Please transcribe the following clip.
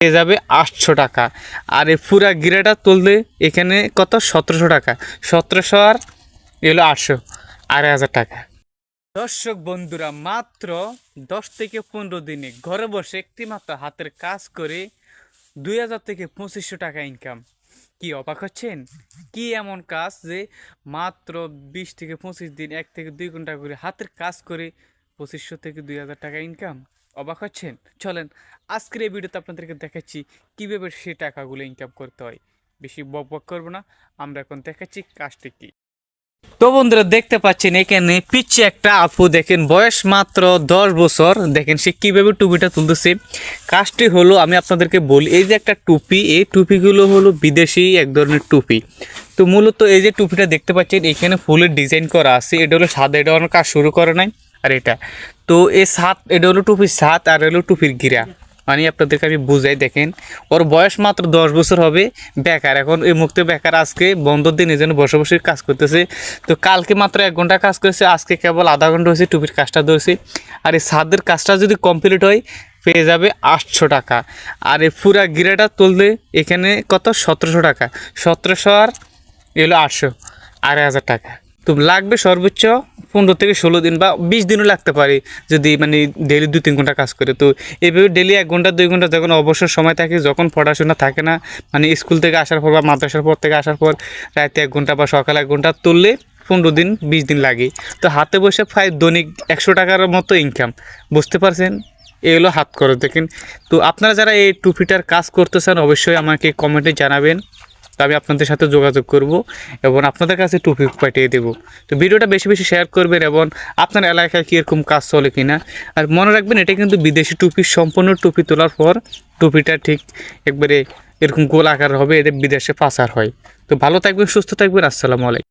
পেয়ে যাবে আটশো টাকা। আর এই পুরা গিরাটা তুললে এখানে কত? সতেরোশো টাকা। সতেরোশো আর এলো আটশো, আড়াই হাজার টাকা। দর্শক বন্ধুরা, মাত্র দশ থেকে পনেরো দিনে ঘরে বসে একটি মাত্র হাতের কাজ করে দুই হাজার থেকে পঁচিশশো টাকা ইনকাম কি অবাক হচ্ছেন? কি এমন কাজ যে মাত্র বিশ থেকে পঁচিশ দিন এক থেকে দুই ঘণ্টা করে হাতের কাজ করে পঁচিশশো থেকে দুই হাজার টাকা ইনকাম অবাক হচ্ছেন? চলেন, আজকের এই ভিডিওতে আপনাদেরকে দেখাচ্ছি কীভাবে সেই টাকাগুলো ইনকাম করতে হয়। বেশি বক বক করব না, আমরা এখন দেখাচ্ছি কাজটি কী। তো বন্ধুরা, দেখতে পাচ্ছেন এখানে পিচ্ছে একটা আপু, দেখেন বয়স মাত্র দশ বছর, দেখেন সে কীভাবে টুপিটা তুলতেছে। কাজটি হলো, আমি আপনাদেরকে বলি, এই যে একটা টুপি, এই টুপিগুলো হলো বিদেশি এক ধরনের টুপি। তো মূলত এই যে টুপিটা দেখতে পাচ্ছেন, এখানে ফুলের ডিজাইন করা আছে, এটা হলো সাদা, এটা কাজ শুরু করে নাই। আর এটা। তো এই সাত, এটা হলো টুপির সাত আর হলো টুপির গিরা। মানে আপনাদেরকে আমি বুঝাই, দেখেন, ওর বয়স মাত্র দশ বছর হবে, বেকার। এখন এই মুক্তি বেকার, আজকে বন্ধর দিন জন্য বসে বসে কাজ করতেছে। তো কালকে মাত্র এক ঘণ্টা কাজ করেছে, আজকে কেবল আধা ঘণ্টা হয়েছে টুপির কাজটা ধরেছে। আর এই সাদের কাজটা যদি কমপ্লিট হয়, পেয়ে যাবে আটশো টাকা। আর এই পুরা গিরাটা তুললে এখানে কত? সতেরোশো টাকা। সতেরোশো আর এলো আটশো। আড়াই হাজার টাকা। তো লাগবে সর্বোচ্চ পনেরো থেকে ষোলো দিন বা বিশ দিনও লাগতে পারে যদি মানে ডেলি দু তিন ঘণ্টা কাজ করে। তো এইভাবে ডেলি এক ঘণ্টা, দুই ঘণ্টা যখন অবসর সময় থাকে, যখন পড়াশোনা থাকে না মানে স্কুল থেকে আসার পর বা মাদ্রাসার পর থেকে আসার পর রাতে এক ঘণ্টা বা সকালে এক ঘণ্টা তুললে পনেরো দিন, বিশ দিন লাগে। তো হাতে বসে প্রায় দৈনিক একশো টাকার মতো ইনকাম বুঝতে পারছেন? এগুলো হাত খরচ। দেখেন, তো আপনারা যারা এই টুপিটার কাজ করতেছেন অবশ্যই আমাকে কমেন্টে জানাবেন। আমি আপনাদের সাথে যোগাযোগ করব এবং আপনাদের কাছে টুপি পাঠিয়ে দেব। তো ভিডিওটা বেশি বেশি শেয়ার করবেন এবং আপনার এলাকায় কীরকম কাজ চলে কিনা। আর মনে রাখবেন, এটা কিন্তু বিদেশি টুপি, সম্পূর্ণ টুপি তোলার পর টুপিটা ঠিক একবারে এরকম গোল আকার হবে, এদের বিদেশে পাচার হয়। তো ভালো থাকবেন, সুস্থ থাকবেন, আসসালামু আলাইকুম।